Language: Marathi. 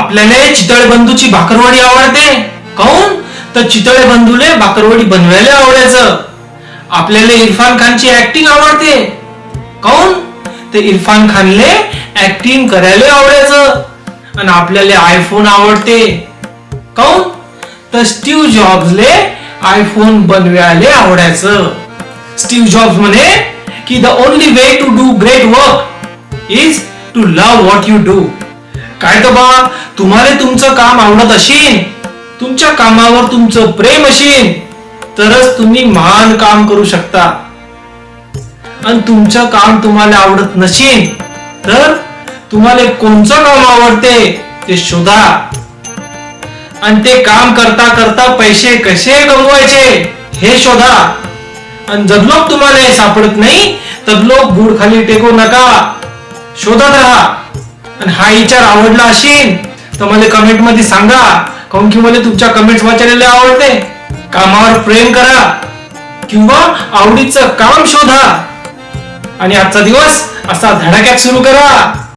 आपल्याला चितळे बंधूची भाकरवडी आवडते? काऊन? तर चितळे बंधूले भाकरवडी बनवायला आवडायचं. आपल्याला इरफान खानची ऍक्टिंग आवडते. काऊन? तर इरफान खानले ऍक्टिंग करायला आवडायचं. आणि आपल्याला आयफोन आवडते. काऊन? तर स्टीव्ह जॉब्सले आयफोन बनवायला आवडायचं. स्टीव्ह जॉब्स म्हणे की the only way to do great work is to love what you do काय तर बा? तुम्हाला तुमचं काम आवडत असेल तुमच्या कामावर तुमचं प्रेम असेल तरच तुम्ही महान काम करू शकता. आणि तुमचं काम तुम्हाला आवडत नसेल तर तुम्हाला कोणचं काम आवडते? ते शोधा. आणि ते काम करता करता पैसे कसे कमवायचे? हे शोधा. आणि जर लोक तुम्हाला हे सापडत नाही तर लोक गुड खाली टेकू नका. शोधत राहा. आणि हा विचार आवडला असेल तर मला कमेंटमध्ये सांगा. काऊन की मला तुमच्या कमेंट्स वाचायला आवडते. कामावर प्रेम करा किंवा आवडीचं काम शोधा. आणि आजचा दिवस असा धडाक्यात सुरू करा.